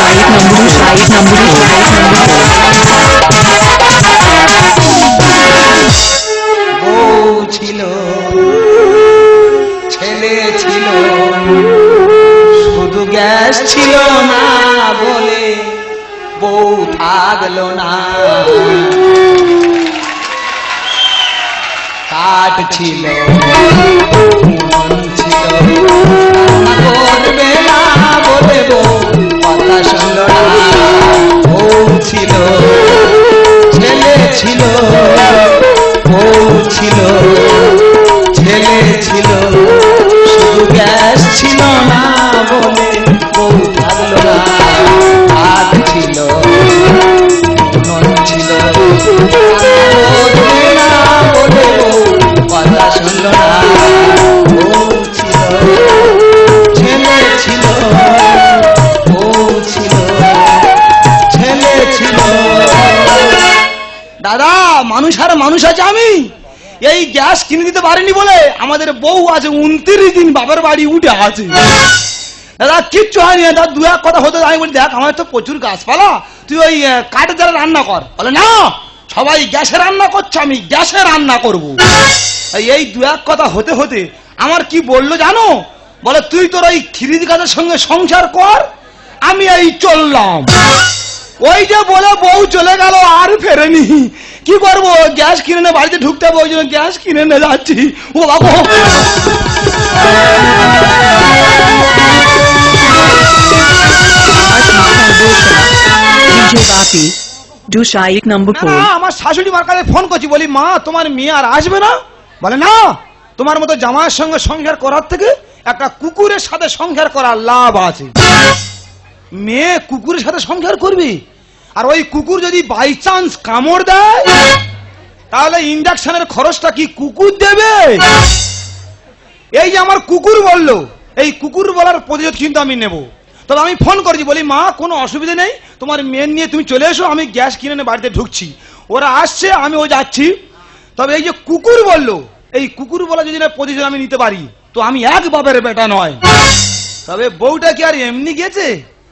Side নম্বর side ছিল ছেলে ছিল শুধু ছিল না বলে বউ থাকল না। কাট ছিল ছিল ছেলে ছিল বউ ছিল। এই গ্যাস কিনে দিতে পারিনি বলে আমাদের বউ আছে উনত্রিশ দিন বাবার বাড়ি উঠে আছে। দাদা, কিচ্ছু হয়নি, দাদা, দু এক কথা হতে আমি বলি, দেখ, আমার তো প্রচুর গাছপালা, তুই ওই কাঠের দ্বারা রান্না কর। বলে, না, সবাই গ্যাসে রান্না করছে, আমি গ্যাসে রান্না করব। এই- দু এক কথা হতে হতে আমার কি বলল জানো? বলে, তুই তোর ওই খিরিদ গাছের সঙ্গে সংসার কর, আমি এই চললাম। ওই যে বলে বউ চলে গেল আর ফেরেনি। কি করব? গ্যাস কিনে না বাড়িতে ঢুকতে হবে ওই জন্য গ্যাস কিনে না যাচ্ছি। ও বাবু। আমার শাশুড়ি মার কাছে ফোন করছি বলি মা তোমার মেয়ে আর আসবে না? বলে না তোমার মতো জামায়ের সঙ্গে সংসার করার থেকে একটা কুকুরের সাথে সংসার করার লাভ আছে। মেয়ে কুকুরের সাথে সংসার করবি? আর ওই কুকুর যদি বাই চান্স কামড় দেয়, তাহলে ইন্ডাকশনের খরচটা কি কুকুর দেবে? এই যে আমার কুকুর বলল, এই কুকুর বলার প্রতিরোধ কিন্তু আমি নেব। তবে আমি ফোন করেছি, বলি, মা, কোনো অসুবিধা নেই, তোমার মেয়ের নিয়ে তুমি চলে এসো, আমি গ্যাস কিনে এনে বাড়িতে ঢুকছি। ওরা আসছে, আমি ও যাচ্ছি। তবে এই যে কুকুর বলল, এই কুকুর বলা যদি না প্রতিশোধ আমি নিতে পারি, তো আমি এক বাপের বেটা নয়। তবে বউটা কি আর এমনি গেছে?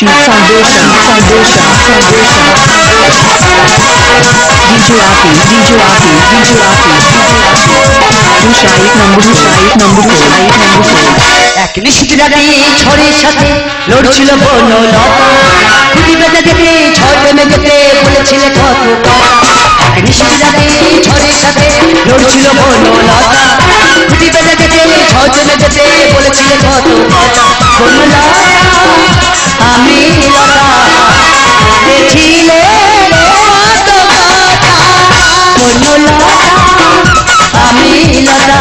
Foundation, Foundation, Foundation, Foundation. DJ Api, DJ Api, DJ Api, DJ Api. Rusha এক নম্বর রুষা এক নম্বর রুষা এক নম্বর এক নিশ্চিত রাজাই ছড়ের সাথে লড়ছিল বন খুঁটি বেঁধে যেতে ছড় নেমে যেতে বলেছিল কত এক নিশ্চিত রাজাই ছড়ের সাথে লড়ছিল বন লতা খুঁটি বেঁধে যেতে ছড় নেমে যেতে বলেছিল কত কত বন লতা আমি কত কথা বনলতা আমি লতা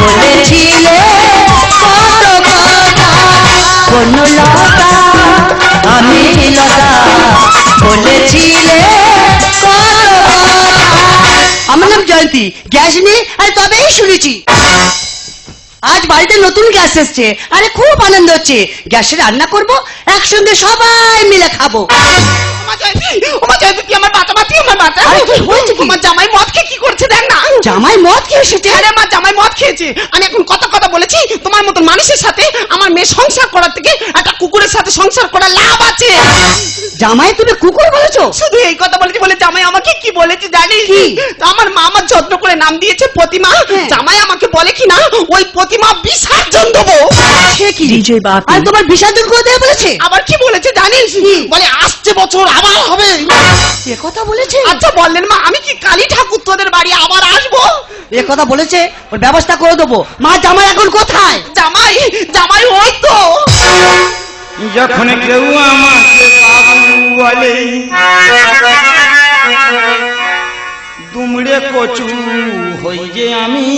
বলেছিলে কত কথা কোন আমি লতা বলেছিলে আমার নাম জয়ন্তী গ্যাস নিয়ে আরে তবেই শুনেছি আজ বাড়িতে নতুন গ্যাস এসছে আরে খুব আনন্দ হচ্ছে গ্যাসে রান্না করব একসঙ্গে সবাই মিলে খাব। আমার জামাই করছে দেখ না। জামাই মদ আমার হ্যাঁ জামাই মদ খেয়েছে। আমি এখন কথা বলেছি তোমার মানুষের সাথে আমার সংসার করার থেকে একটা কুকুরের সাথে সংসার লাভ আছে। জামাই তুমি কুকুর বলেছ? শুধু এই কথা বলেছি বলে জামাই আমাকে কি বলেছে জানিস? আমার মা আমার যত্ন করে নাম দিয়েছে প্রতিমা। হ্যাঁ। জামাই আমাকে বলে কি না ওই প্রতিমা বিসর্জন দেবো। কি? তোমার বিসর্জন করে দেবে বলেছে? আবার কি বলেছে জানিস? বলে আসছে বছর আবার হবে। এ কথা বলেছে? আচ্ছা বললেন মা আমি কি কালী ঠাকুর তোদের বাড়ি আবার আসব? এ কথা বলেছে ওর ব্যবস্থা করে দেবো। মা জামাই এখন কোথায়? জামাই জামাই ওই তো। যখন কেউ আমাকে বাবু বলে দুমড়ে কচু হই যে আমি?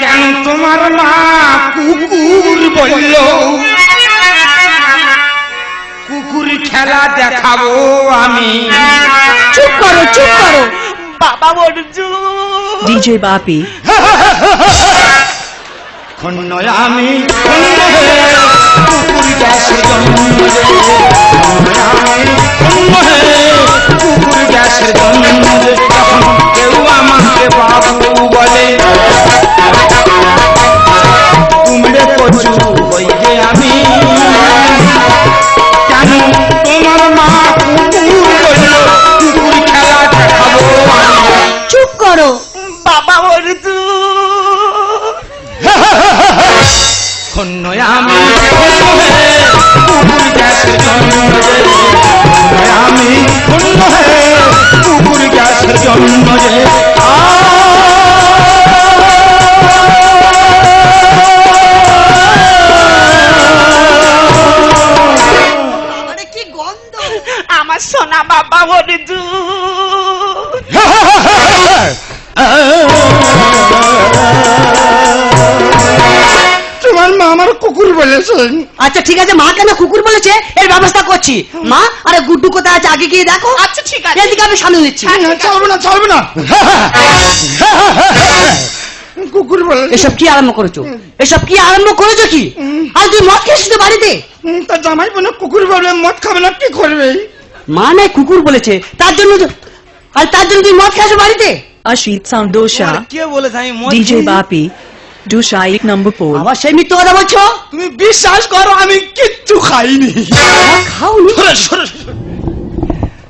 কেন তোমার মা কুকুর বলল কুকুর খেলা দেখাবো আমি চুপ করো চুপ করো বাবা অর্জুন DJ Bapi, খন্ন আমি কুকুর গ্যাসের জন্ম। আমি খন্ন হে, কুকুর গ্যাসের জন্ম রে। কেউ আমাকে বাবু বলে কুমড়ে কচু হই যে আমি। কেন তোমার মা কুকুর বলল কুকুর খেলা দেখাবো চুপ করো। বাবা আমি। হে, কুকুর গ্যাসের জন্ম রে। আমি। খন্ন হে, কুকুর গ্যাসের জন্ম রে। বলেছেন। আচ্ছা ঠিক আছে মা কেন কুকুর বলেছে এর ব্যবস্থা করছি। মা আরে গুড্ডু কোথায় আছে? আগে গিয়ে দেখো। আচ্ছা ঠিক আছে। এদিকে আমি সামনে দিচ্ছি। চলবে না চলবে না। কুকুর বলে এসব কি আরম্ভ করেছ? এসব কি আরম্ভ করেছ কি? আর তুই মদ খেয়েছিস তো বাড়িতে? তা জামাই বোন কুকুর বলবে মদ খাবে না কি করবে? মা নাই কুকুর বলেছে। তার জন্য তো- আর তার জন্য তুই মদ খেয়েছো বাড়িতে? Ashit মদ DJ? Bapi, Dusha ek number 4. আবার সেই মিথ্যে কথা বলছো? তুমি বিশ্বাস করো আমি কিচ্ছু খাইনি। মদ খাওনি সরে, সরে, সরে।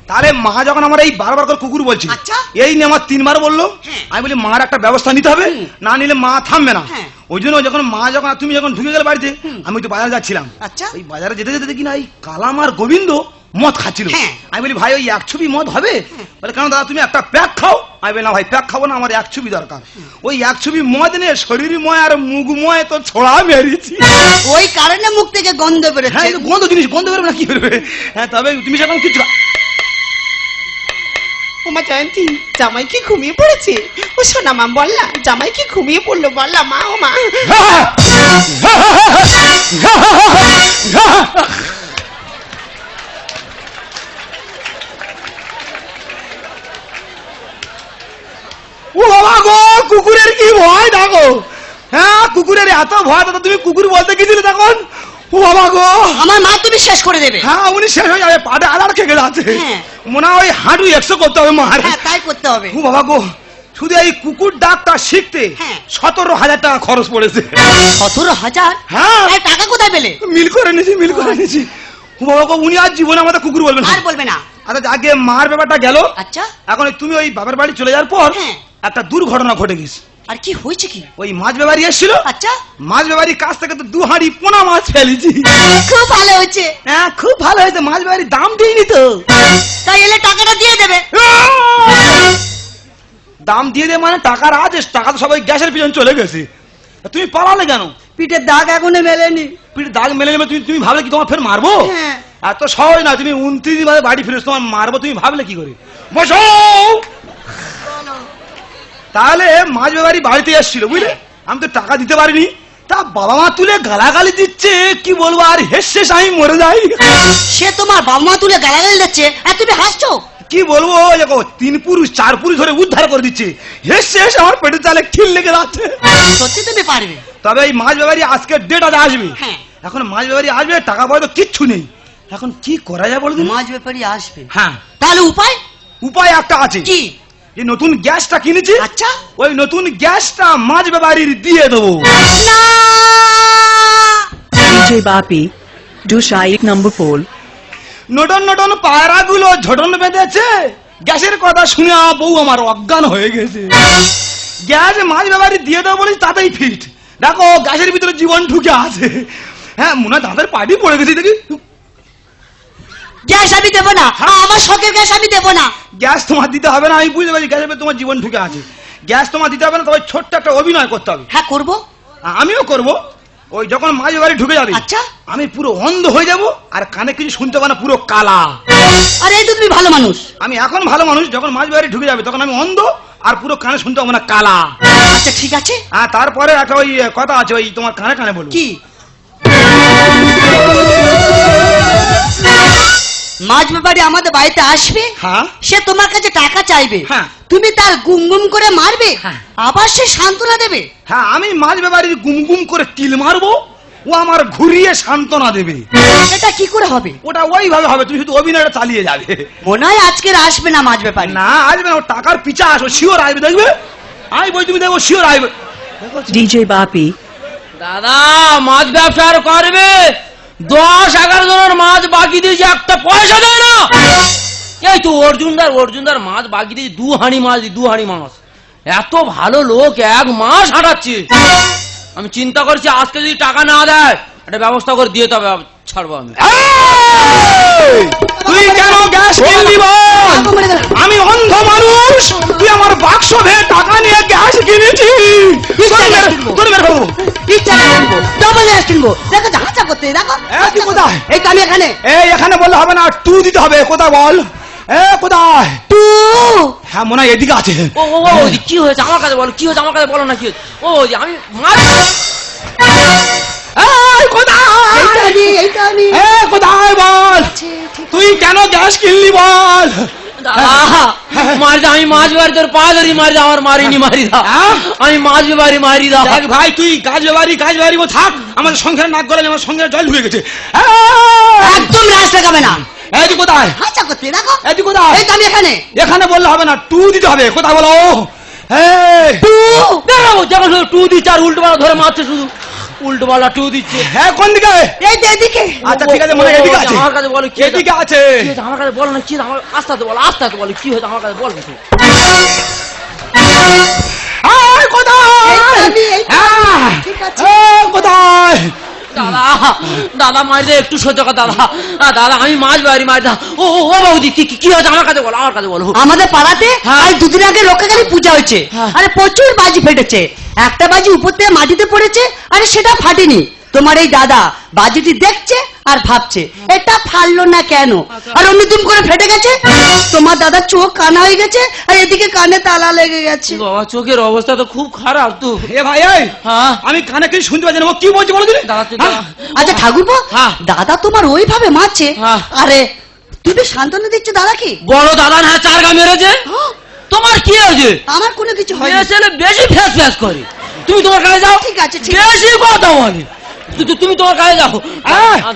তাহলে মা যখন আমার এই বারবার করে কুকুর বলছি আচ্ছা। এই নিয়ে আমার তিনবার বলল হ্যাঁ। আমি বলি মার একটা ব্যবস্থা নিতে হবে না নিলে মা থামবে না। হ্যাঁ। ওই জন্য যখন মা যখন তুমি যখন ঢুকে গেলে বাড়িতে আমি তো বাজারে যাচ্ছিলাম। আচ্ছা। ওই বাজারে যেতে যেতে দেখি না এই কালাম আর গোবিন্দ মদ খাচ্ছিল। হ্যাঁ। আমি বলি ভাই ওই এক ছবি মদ হবে? বলে কেন দাদা তুমি একটা প্যাক খাও। আমি বলি না ভাই প্যাক খাব না আমার এক ছবি দরকার। ওই এক ছবি মদ নিয়ে শরীর ময় আর মুখ ময় তো ছোড়া মেরেছি। ওই কারণে মুখ থেকে গন্ধ বেরোচ্ছে। এই গন্ধ জিনিস গন্ধ বেরোবে না কি বেরোবে? হ্যাঁ তবে তুমি সেরকম কিছু জয়ন্তী, জামাই কি ঘুমিয়ে পড়েছে? ও সোনা মা বললা, জামাই কি ঘুমিয়ে পড়ল বললা মা, ও মা। ও বাবা গো, কুকুরের কি ভয় দেখো? হ্যাঁ কুকুরের এত ভয়, তো তুমি কুকুর বলতে গেছিলে তখন? ও বাবা গো! আমার মা তুমি শেষ করে দেবে। হ্যাঁ উনি শেষ হয়ে যাবে পাটে আলার খেয়ে যাচ্ছে হ্যাঁ। মনে হয় হাঁটু একশো করতে হবে মার। হ্যাঁ তাই করতে হবে। ও বাবা গো শুধু এই কুকুর ডাকটা শিখতে হ্যাঁ। সতেরো হাজার টাকা খরচ পড়েছে। সতেরো হাজার? হ্যাঁ। টাকা কোথায় পেলে? মিল করে নিছি মিল করে নিছি। ও বাবা গো উনি আর জীবনে আমাদের কুকুর বলবেন না। আর বলবে না। আচ্ছা আগে মার ব্যাপারটা গেল। আচ্ছা। এখন তুমি ওই বাবার বাড়ি চলে যাওয়ার পর হ্যাঁ। একটা দুর্ঘটনা ঘটে গেছে। আর কি হয়েছে কি? ওই মাছ ব্যাপারী এসেছিল? আচ্ছা। মাছ ব্যাপারীর কাছ থেকে তো দু হাঁড়ি পোনা মাছ ফেলেছি। খুব ভালো হয়েছে। হ্যাঁ খুব ভালো হয়েছে। মাছ ব্যাপারীর দাম দিইনি তো। তাই এলে টাকাটা দিয়ে দেবে। দাম দিয়ে দে মানে টাকার আছে টাকা তো সবাই গ্যাসের পিছন চলে গেছে। তুমি পালালে কেন? পিঠের দাগ এখনও মেলেনি। পিঠের দাগ মেলে নেবে তুমি তুমি ভাবলে কি তোমার ফের মারবো? হ্যাঁ। এত সহজ না তুমি উনত্রিশ বারে বাড়ি ফিরেছো তোমার মারবো তুমি ভাবলে কি করে? বসো! তাহলে মাছ ব্যাপারী বাড়িতে এসেছিল বুঝলে? আমি তো টাকা দিতে পারিনি। তা বাবা মা তুলে গালাগালি দিচ্ছে কি বলব আর হেস আমি মরে যাই। সে তোমার বাবা মা তুলে গালাগালি দিচ্ছে আর তুমি হাসছো? কি বলব দেখো তিন পুরুষ চার পুরুষ ধরে উদ্ধার করে দিচ্ছে। হেস শেষ আমার পেটের চালে খিল লেগে যাচ্ছে। সত্যি তুমি পারবে। তবে এই মাছ ব্যাপারী আজকে ডেট আজ আসবে। হ্যাঁ। এখন মাছ ব্যাপারী আসবে টাকা পয়সা কিচ্ছু নেই। এখন কি করা যায় বলো মাছ ব্যাপারী আসবে। হ্যাঁ। তাহলে উপায়? উপায় একটা আছে। কি? যে নতুন গ্যাসটা কিনেছি আচ্ছা। ওই নতুন গ্যাসটা মাছ ব্যাপারীর দিয়ে দেবো। না! DJ Bapi, Dusha ek number 4. নটন নটন পায়রাগুলো ঝটন বেঁধেছে। গ্যাসের কথা শুনে আমার বউ আমার অজ্ঞান হয়ে গেছে। গ্যাস মাছ ব্যাপারী দিয়ে দেবো বলিস তাতেই ফিট দেখো গ্যাসের ভিতরে জীবন ঢুকে আছে। হ্যাঁ মনে হয় দাঁতের পাটি পড়ে গেছে দেখি। গ্যাস আমি দেবো না। আমার শখের গ্যাস আমি দেবো না। গ্যাস তোমার দিতে হবে না আমি বুঝতে পারছি গ্যাসের তোমার জীবন ঢুকে আছে। গ্যাস তোমার দিতে হবে না তবে ছোট্ট একটা অভিনয় করতে হবে। হ্যাঁ করব। আমিও করব। ওই যখন মাঝ বাড়ি ঢুকে যাবে আচ্ছা। আমি পুরো অন্ধ হয়ে যাব আর কানে কিছু শুনতে পাবো না পুরো কালা। আরে এই তো তুমি ভালো মানুষ। আমি এখন ভালো মানুষ যখন মাঝ বাড়ি ঢুকে যাবে তখন আমি অন্ধ আর পুরো কানে শুনতে পাবো না কালা। আচ্ছা ঠিক আছে। হ্যাঁ তারপরে একটা ওই কথা আছে ওই তোমার কানে কানে বলব। কি? মাঝ ব্যাপারে আমাদের বাড়িতে আসবে হ্যাঁ। সে তোমার কাছে টাকা চাইবে। হ্যাঁ। তুমি তার গুম গুম করে মারবে হ্যাঁ। আবার সে সান্ত্বনা দেবে। হ্যাঁ আমি মাঝ ব্যাপারীর গুম গুম করে তিল মারবো ও আমার ঘুরিয়ে সান্ত্বনা দেবে। এটা কি করে হবে? ওটা ওইভাবে হবে তুমি শুধু অভিনয়টা চালিয়ে যাবে। মনে হয় আজকের আসবে না মাছ ব্যাপারে না আসবে না ও টাকার পিছা আসো শিওর আসবে দেখবে? আমি বই তুমি দেখো শিওর আসবে। DJ Bapi, দাদা মাছ ব্যবসা আর করবে। দশ এগারো জনের মাছ বাকি দিয়েছে একটা পয়সা দেয় না। এই তো অর্জুনদার অর্জুনদার মাছ বাকি দিয়েছে দু হাঁড়ি মাছ দি দু হাঁড়ি মাছ। এত ভালো লোক এক মাস হাঁটাচ্ছে। আমি চিন্তা করছি আজকে যদি টাকা না দেয় একটা ব্যবস্থা করে দিয়ে তবে ছাড়বো আমি। তুই কেন গ্যাস কিনলি। আমি অন্ধ মানুষ। তুই আমার বাক্স ভেঙে টাকা নিয়ে গ্যাস কিনেছিস। তোর মেরে- ফেলব। ডবল গ্যাস কিনবো। করতে দেখো তুই কোথায়? এই তো এখানে। এই এখানে বললে হবে না টু দিতে হবে কোথায় বল? এ কোথায়? টু। হ্যাঁ মনে হয় এদিকে আছে। ও ও ও কি হয়েছে? আমার কাছে বলো কি হয়েছে? আমার কাছে বলো না কি হয়েছে? ও আমি মাছ কোথায়? কোথায় বল? তুই কেন গ্যাস কিনলি বল? দাদা আমি মাছ বাড়ি তোর পা ধরি মারি আমার মারিনি মারি? আমি মাছ বাড়ি মারি দেখ ভাই তুই কাজ বাড়ি কাজ বাড়ি থাক আমাদের সংসার নাক গলালে আমার সংসার জল ঢুকে গেছে এই! একদম রাস লাগাবে না। এই তুই কোথায়? হাঁচা করতে দেখো এই কোথায়? এই আমি এখানে এখানে বললে হবে না টু দিতে হবে কোথায় বলো! টু দেখো যখন টু দিচ্ছে আর উল্টো ধরে মারছে শুধু উল্টো পাল্টা টু দিচ্ছে। হ্যাঁ কোন দিকে? এই তো এদিকে। আচ্ছা ঠিক আছে মনে এদিকে আছে। আমার কাছে বলো কি এদিকে আছে। কি হয়েছে? আমার কাছে বলো না কি আমার আস্তে আস্তে বলো আস্তে আস্তে বলো কি হয়েছে? আমার কাছে বলো কিছু। হ্যাঁ। দাদা একটু সহ্য কর দাদা। দাদা আমি মাছ বাড়ি মারি দা ও ও বৌদি কি কি- কি হয়েছে? আমার কাছে বলো আমার কাছে বলো। আমাদের পাড়াতে হ্যাঁ। দুদিন আগে রক্ষাকালী পূজা হয়েছে। হ্যাঁ। আরে প্রচুর বাজি ফেটেছে। একটা বাজি উপর থেকে মাটিতে পড়েছে আরে সেটা ফাটেনি। তোমার এই দাদা বাজিটি দেখছে আর ভাবছে এটা ফাটলো না কেন? আর অন্য দুম করে ফেটে গেছে? তোমার দাদার চোখ কানা হয়ে গেছে আর এদিকে কানে তালা লেগে গেছে। বাবা চোখের অবস্থা তো খুব খারাপ তো। এ ভাই এই! হ্যাঁ। আমি কানে কিছু শুনতে পাচ্ছি না কি বলছে বলো দিদি হ্যাঁ? আচ্ছা ঠাকুরপো হ্যাঁ। দাদা তোমার ওইভাবে মারছে? হ্যাঁ। আরে তুমি সান্ত্বনা দিচ্ছ দাদা কি বড় দাদা না চার গা মেরেছে। তোমার কি হয়েছে? আমার কোনো কিছু হয় মেয়ে ছেলে বেশি ফ্যাস ফ্যাস করে। তুমি তোমার কাছে যাও। ঠিক আছে, বেশি কথা বলে। তুমি তোমার কাছে যাও।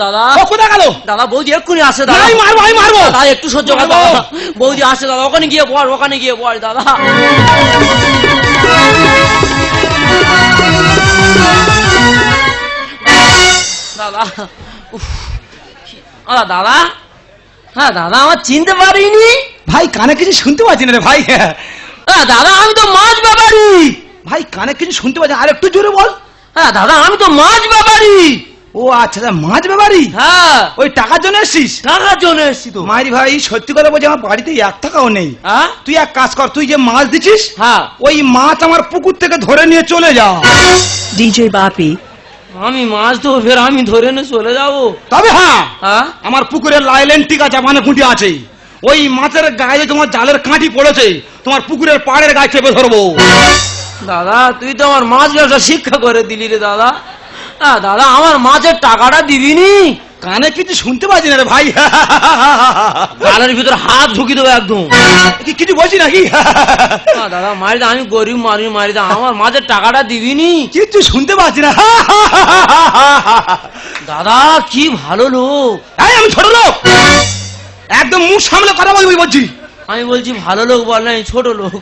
দাদা। কোথায় গেল? দাদা বৌদি এক্ষুনি আসে দাদা। আমি মারবো আমি মারবো। দাদা একটু সহ্য কর। দাদা। বৌদি আসে দাদা। ওখানে গিয়ে বল ওখানে গিয়ে বল দাদা। দাদা উফ, দাদা। হ্যাঁ দাদা আমার চিনতে পারিনি। ভাই কানে কিছু শুনতে পাচ্ছি না রে ভাই। হ্যাঁ দাদা আমি তো মাছ ব্যাপারি। ভাই কানে কিছু শুনতে পাচ্ছি। আর একটু জোরে বল। হ্যাঁ দাদা আমি তো মাছ ব্যাপারি। ও আচ্ছা মাছ ব্যাপারি? হ্যাঁ। ওই টাকার জন্য এসছিস? টাকার জন্য এসছি তো। মারি ভাই সত্যি কথা বলছি আমার বাড়িতে এক টাকাও নেই। হ্যাঁ তুই এক কাজ কর তুই যে মাছ দিছিস হ্যাঁ। ওই মাছ আমার পুকুর থেকে ধরে নিয়ে চলে যা। DJ Bapi, আমি মাছ তো ফের আমি ধরে নিয়ে চলে যাব। তবে হ্যাঁ হ্যাঁ? আমার পুকুরে লাইলেন ঠিক আছে মানে খুঁটি আছে। ওই মাছের গায়ে তোমার জালের কাঁটি পড়েছে তোমার পুকুরের পাড়ের গায়ে চেপে ধরবো। দাদা তুই তো আমার মাছ ব্যবসা শিক্ষা করে দিলি রে দাদা। দাদা আমার মাছের টাকাটা দিবিনি। কানে কিছু শুনতে পাচ্ছি না রে ভাই। গালের ভিতরে হাত ঢুকি দেবো একদম। কি কিছু বলছি নাকি? না দাদা মারি দা আমি গরিব মারি মারি দা। আমার মাঝে টাকাটা দিবিনি। কিচ্ছু শুনতে পাচ্ছি না। দাদা কি ভালো লোক। আমি ছোট লোক। একদম মুখ সামলে কথা বলবি বলছি। আমি বলছি ভালো লোক বল নাই ছোট লোক।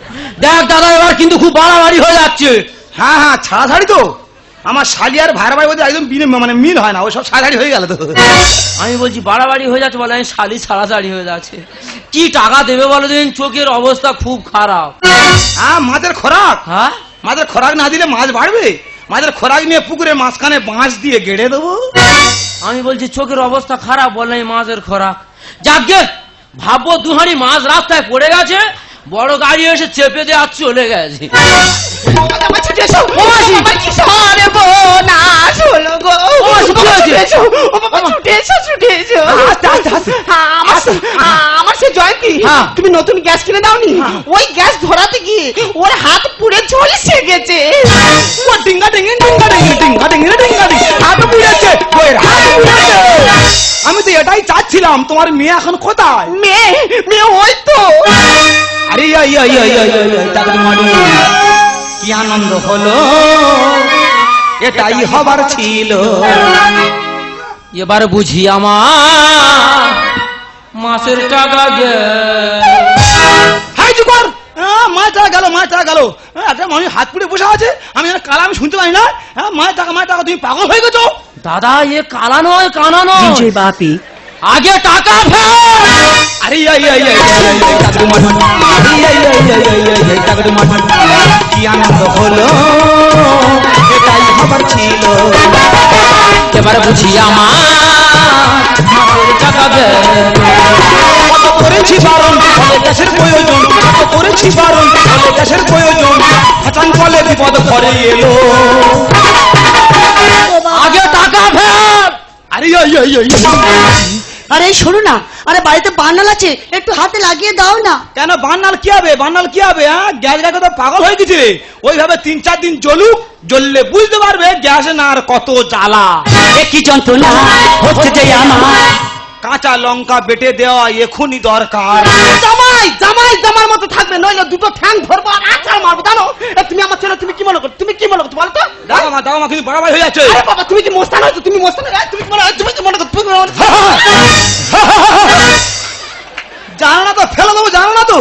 দেখ দাদা এবার কিন্তু খুব বাড়াবাড়ি হয়ে যাচ্ছে। হ্যাঁ হ্যাঁ ছাড়াছাড়ি তো। আমার শালি আর ভাইরা ভাই বলতে একদম বিনে- মানে মিল হয় না ও সব ছাড়াছাড়ি হয়ে গেল তো। আমি বলছি বাড়াবাড়ি হয়ে যাচ্ছে বলে আমি শালি ছাড়াছাড়ি হয়ে যাচ্ছে। কি টাকা দেবে বলো দিন চোখের অবস্থা খুব খারাপ। হ্যাঁ মাছের খোরাক। হ্যাঁ? মাছের খোরাক না দিলে মাছ বাড়বে? মাছের খোরাক নিয়ে পুকুরে মাঝখানে বাঁশ দিয়ে গেড়ে দেবো। আমি বলছি চোখের অবস্থা খারাপ বলে এই মাছের খোরাক। যাকে ভাববো দুহারি মাছ রাস্তায় পড়ে গেছে বড় গাড়ি এসে চেপে দিয়ে আর চলে গেছে। সর্বনাশ হলো গো গো ও ও, বাবা, ছুটে ছুটে এসে। এসো ও বাবা ছুটে এসো ছুটে এসো আস্তে, আস্তে, আস্তে। হ্যাঁ, আমার সে- হ্যাঁ, আমার সে জয়ন্তী হ্যাঁ। তুমি নতুন গ্যাস কিনে দাওনি ওই গ্যাস ধরাতে গিয়ে ওর হাত পুড়ে ঝলসে গেছে ও ডিঙ্গা ডিঙ্গি ডিঙ্গা ডিঙ্গি ডিঙ্গা ডিঙ্গি ডিঙ্গা ডিঙ্গি হাত পুড়েছে বইয়ের হাত পুড়েছে আমি তো এটাই চাচ্ছিলাম তোমার মেয়ে এখন কোথায় মেয়ে মেয়ে ওই তো আরে ইয়া ইয়া ইয়া ইয়া ইয়া ইয়া, কি আনন্দ হলো? এটাই হবার ছিল। এবার বুঝি আমার মাসের টাকা গে হাই চুপার মায়ের টাকা গেল মায়ের টাকা গেল। হ্যাঁ, একটা মানুষ হাত পুড়ে বসে আছে। আমি কালা আমি শুনতে পাই না। হ্যাঁ মায়ের টাকা মায়ের টাকা তুমি পাগল হয়ে গেছো? দাদা এ কালা নয় কানা নয়। Bapi. আগে টাকা ফেল আরে ইয়া ইয়া ইয়া ইয়া, ইয়া, ইয়া, আরে ইয়া ইয়া ইয়া ইয়া ইয়া ইয়া, কি আনন্দ হলো এটাই হবার ছিল এবার বুঝি আমার টাকা কত করেছি বারণ দেশের প্রয়োজন কত করেছি বারণ দেশের প্রয়োজন কলে বিপদ ঘরে এলো আগে টাকা ফেল আরে ইয়া ইয়া ইয়া ইয়া। আরে শোনো না আরে বাড়িতে বান্নাল আছে একটু হাতে লাগিয়ে দাও না। কেন বান্নাল কি হবে বান্নাল কি হবে হ্যাঁ? গ্যাস গাকে তো পাগল হয়ে গেছে রে। ওইভাবে তিন চার দিন জ্বলুক জ্বললে বুঝতে পারবে গ্যাস না আর কত জ্বালা। এ কি যন্ত্রণা হচ্ছে যে আমার কাঁচা লঙ্কা বেটে দেওয়া এখনই দরকার। জামাই জামাই জামার মতো থাকবে নইলে দুটো ঠ্যাং ধরবো আর আছাড় মারবো জানো? তুমি আমার ছেলে তুমি কি মনে করো তুমি কি মনে করছ বলো তো দেখো মা দেখো মা কিন্তু বাড়াবাড়ি হয়ে যাচ্ছে। আরে বাবা তুমি কি মোস্তান হয়েছো? তুমি মোস্তান হয়ে- তুমি কি মনে হয় তুমি কি মনে করো তুমি? জানো না তো ফেলে দেবো জানো না তো।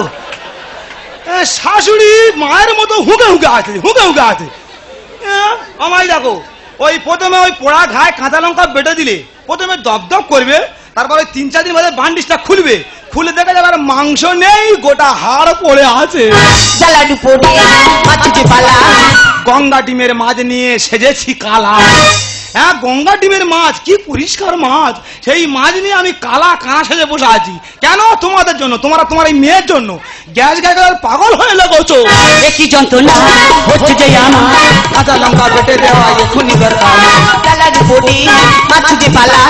শাশুড়ি মায়ের মতো হুকে হুকে আছে হুকে হুকে আছে। আমায় দেখো ওই প্রথমে ওই পোড়া ঘায়ে কাঁচা লঙ্কা বেটে দিলে প্রথমে দপদপ করবে তারপরে তিন চার দিন বাদে বান্ডিসটা খুলবে। খুলে দেখা যাবে আর মাংস নেই গোটা হাড় পড়ে আছে। পড়ে গঙ্গা ডিমের মাছ নিয়ে সেজেছি কালা। হ্যাঁ গঙ্গা ডিমের মাছ কি পরিষ্কার মাছ। সেই মাছ নিয়ে আমি কালা কানা সেজে বসে আছি। কেন তোমাদের জন্য? তোমরা তোমার এই মেয়ের জন্য। গ্যাস গ্যাস পাগল হয়ে লেগেছো। এ কি যন্ত্রণা? হচ্ছে যে আমার। কাঁচা লঙ্কা বেটে দেওয়া এখনই দরকার। পালা।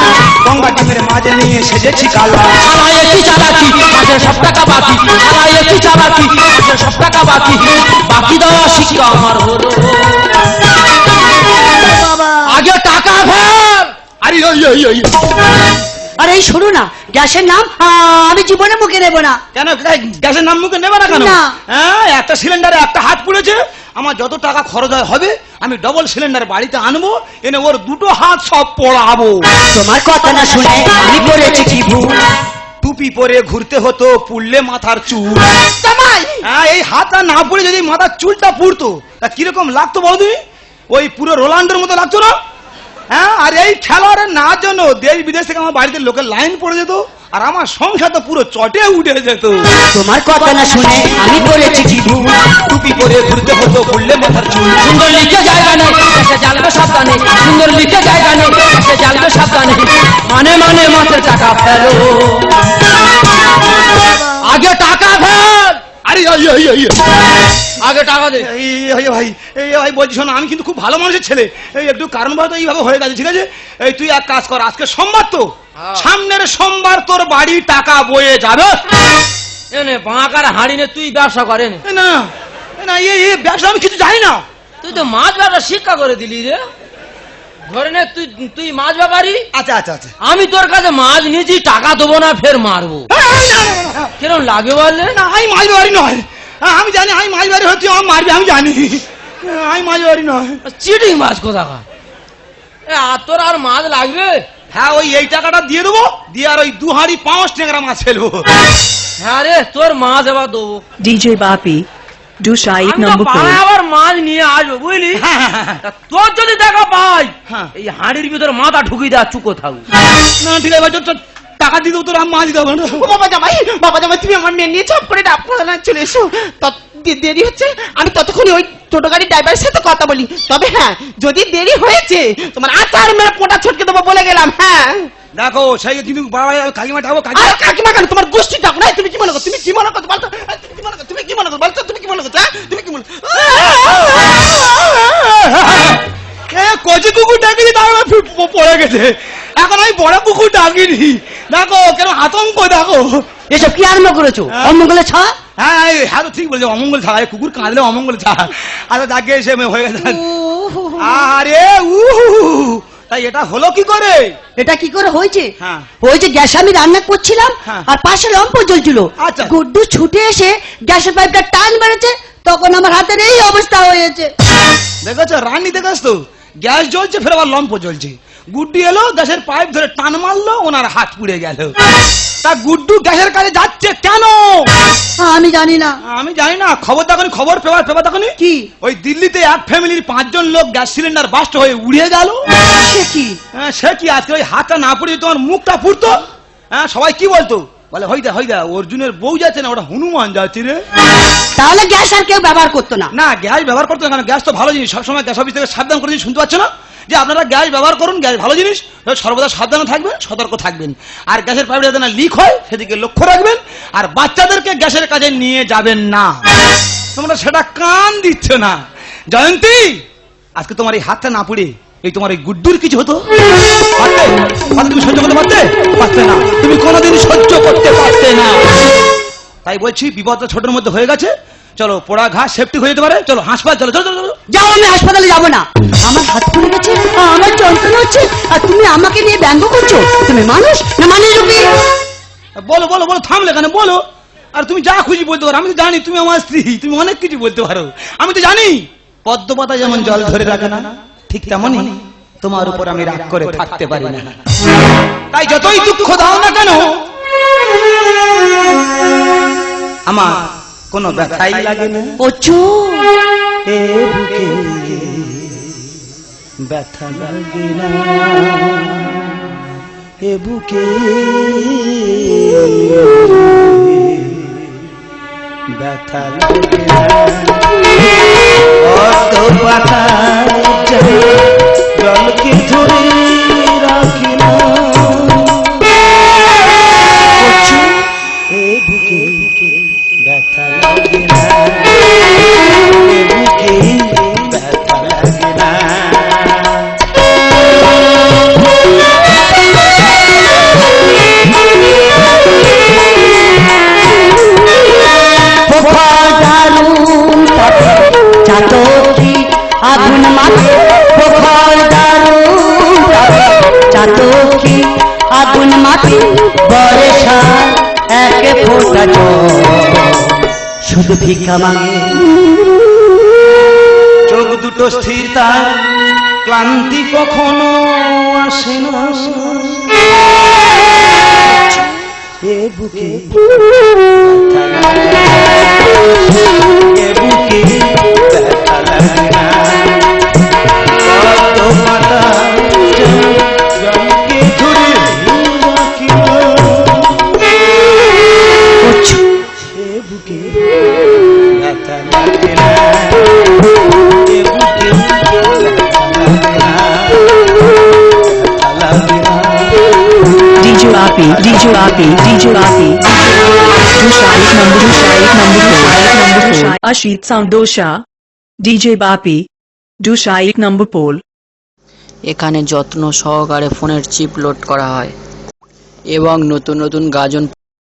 গঙ্গা ডিমের মাছ নিয়ে সেজেছি কালা। থানায় কি চালাকি? মাসের সব টাকা বাকি। চালাকি? সব টাকা বাকি। বাকি দেওয়া শিক্ষা আমার হলো। আগে টাকা আরে ওই, ওই, ওই। আরে এই শোনো না গ্যাসের নাম আমি জীবনে মুখে নেব না। কেন? গ্যাসের নাম মুখে নেবে না কেন? হ্যাঁ একটা সিলিন্ডারে একটা হাত পুড়েছে আমার যত টাকা খরচ হয় হবে আমি ডবল সিলিন্ডার বাড়িতে আনব এনে ওর দুটো হাত সব পড়াবো। তোমার কথা না শুনে আমি করেছি কি ভুল টুপি পরে ঘুরতে হতো পুড়লে মাথার চুল। হ্যাঁ এই হাতটা না পড়ে যদি মাথার চুলটা পুড়তো তা কীরকম লাগতো বলো তুমি? ওই পুরো রোলান্ডের মতো লাগতো না? হ্যাঁ আর এই খেলোয়াড়ের না জন্য দেশ বিদেশ থেকে আমার বাড়িতে লোকের লাইন পড়ে যেত আর আমার সংখ্যা তো পুরো চটে উঠে যেত। তোমার কথা না শুনে আমি কি ভুল টুপি পরে ঘুরতে হতো পুড়লে মাথার চুল। সুন্দর লিখে জায়গা নেই এসে জ্বালবে সাবধানে। সুন্দর লিখে জায়গা নেই এসে জ্বালবে সাবধানে। মানে মানে মাসের টাকা ফেলো আগে টাকা ফেল আরে। আগে টাকা দে। এই ভাই এই ভাই বলছি শোনো আমি কিন্তু খুব ভালো মানুষের ছেলে। এই একটু কারণ তো এইভাবে হয়ে গেছে ঠিক আছে? এই তুই এক কাজ কর আজকে সোমবার তো। হ্যাঁ। সামনের সোমবার তোর বাড়ি টাকা বয়ে যাবে। এনে বাঁকার হাঁড়ি নে তুই ব্যবসা করে নে। না এই ব্যবসা আমি কিছু জানি না। তুই তো মাছ ব্যবসা শিক্ষা করে দিলি রে। ধরে নে তুই তুই মাছ ব্যাপারি? আচ্ছা আচ্ছা আচ্ছা। আমি তোর কাছে মাছ নিয়েছি টাকা দেবো না ফের মারবো। কিরম লাগে বললে না আমি মাছ বাড়ি নয়। হ্যাঁ, আমি জানি আমি মাছ বাড়ি হচ্ছে আমার মারবে আমি জানি। আমি মাছ বাড়ি নয়। চিটিং মাছ কোথাকার? এ আর তোর আর মাছ লাগবে? হ্যাঁ ওই এই টাকাটা দিয়ে দেবো দিয়ে আর ওই দু হাঁড়ি পাঁচ টেংরা মাছ ফেলব। হ্যাঁ রে তোর মাছ এবার দেবো। DJ Bapi. আমি তো number পাড়ায় four. আবার মাছ নিয়ে আসব বুঝলি হ্যাঁ, হ্যাঁ। তা তোর যদি দেখা পাই। এই হাঁড়ির ভিতরে মাথা ঢুকিয়ে দেওয়া চুকো থাকব না ঠিক আছে এবার তো- তো টাকা দিয়ে তোর আমি মাছ দেবো না বাবা জামাই বাবা জামাই তুমি আমার মেয়ে নিয়ে চাপ করে ডাক্তার চলে এসো দেরি হচ্ছে আমি ততক্ষণ ওই টোটো গাড়ির ড্রাইভারের সাথে কথা বলি তবে হ্যাঁ যদি দেরি হয়েছে তোমার আচার মেরে পোটা ছটকে দেবো বলে গেলাম হ্যাঁ দেখো সেই কিন্তু বাবা কাকিমা ডাকবো কাকিমা কাকিমা কেন? তোমার গোষ্ঠী ডাকো না? তুমি কি মনে করো তুমি কি মনে করো বলতো তুমি কি মনে করো তুমি কি মনে করো বলতো তুমি কি মনে করছ? হ্যাঁ? তুমি কি মনে এ কচি কুকুর ডাকিনি তার পড়ে গেছে। এখন আমি বড় কুকুর ডাকিনি। দেখো কেন আতঙ্ক দেখো। এসব কি আরম্ভ করেছ? অমঙ্গলে ছা হ্যাঁ হ্যাঁ তো ঠিক বলছে অমঙ্গল ছাড়া এই কুকুর কাঁদলে অমঙ্গল ছাড়া আচ্ছা ডাকে এসে মে- হয়ে গেছে। আরে উ তাই এটা হলো কি করে এটা কি করে হয়েছে হ্যাঁ। ওই যে গ্যাস আমি রান্না করছিলাম হ্যাঁ। আর পাশে লম্প জ্বলছিল আচ্ছা। গুড্ডু ছুটে এসে গ্যাসের পাইপটা টান মেরেছে তখন আমার হাতের এই অবস্থা হয়েছে দেখেছ রানী দেখেছ তো গ্যাস জ্বলছে ফের আবার লম্প জ্বলছে গুড্ডু এলো গ্যাসের পাইপ ধরে টান মারলো ওনার হাত পুড়ে গেল। তা গুড্ডু গ্যাসের কাছে যাচ্ছে কেন? আমি জানি না। আমি জানি না খবর দেখনি খবর পেপার পেপার দেখনি। কি? ওই দিল্লিতে এক ফ্যামিলির পাঁচজন লোক গ্যাস সিলিন্ডার বাস্ট হয়ে উড়িয়ে গেল। সে কি? হ্যাঁ, সে কি? আজকে ওই হাতটা না পুড়ে তোমার মুখটা পুড়তো? হ্যাঁ সবাই কি বলতো? বলে হইদা হইদা অর্জুনের বউ যাচ্ছে না ওটা হনুমান যাচ্ছে রে। তাহলে গ্যাস আর কেউ ব্যবহার করতো না। না গ্যাস ব্যবহার করতো না, কারণ গ্যাস তো ভালো জিনিস সবসময় গ্যাস অফিস থেকে সাবধান করে শুনতে পাচ্ছ না যে আপনারা গ্যাস ব্যবহার করুন, গ্যাস ভালো জিনিস সর্বদা সাবধানে থাকবেন, সতর্ক থাকবেন। আর গ্যাসের পাইপ যাতে না লিক হয়, সেদিকে লক্ষ্য রাখবেন, আর বাচ্চাদেরকে গ্যাসের কাজে নিয়ে যাবেন না। তোমরা সেটা কান দিচ্ছ না। জয়ন্তী, আজকে তোমার এই হাতটা না পুড়ে, এই তোমার এই গুড্ডুর কিছু হতো? পারতে তুমি সহ্য করতে পারতে? পারতে না। তুমি কোনোদিন সহ্য করতে পারতে না। তাই বলছি, বিপদটা ছোটের মধ্যে হয়ে গেছে। চলো পোড়া ঘাস সেফটি হয়ে যেতে পারে। চলো হাসপাতাল চলো চলো চলো, চলো। যাও আমি হাসপাতালে যাব না। আমার হাত পুড়ে গেছে আমার যন্ত্রণা হচ্ছে আর তুমি আমাকে নিয়ে ব্যঙ্গ করছ? তুমি মানুষ না মানুষ রূপী বলো বলো বলো থামলে কেন? বলো। আর তুমি যা খুশি বলতে পারো আমি তো জানি তুমি আমার স্ত্রী তুমি অনেক কিছু বলতে পারো। আমি তো জানি। পদ্ম পাতা যেমন জল ধরে রাখে না ঠিক তেমনই তোমার উপর আমি রাগ করে থাকতে পারি না। তাই যতই দুঃখ দাও না কেন আমার কোনো ব্যথাই লাগে না। ওচো এ বুকে ব্যথা লাগে না। এ বুকে ব্যথা লাগে না। অত পাতায় জলকে ধরে রাখি না। বর্ষা এক ফোটা শুধু ভিক্ষা মাগে। চোখ দুটো স্থির তার, ক্লান্তি কখনো আসে না। এ বুকে। Ashit Sandosha, DJ Bapi. Dusha एक number pole. এখানে যত্ন সহকারে ফোনের চিপ লোড করা হয় এবং নতুন নতুন গাজন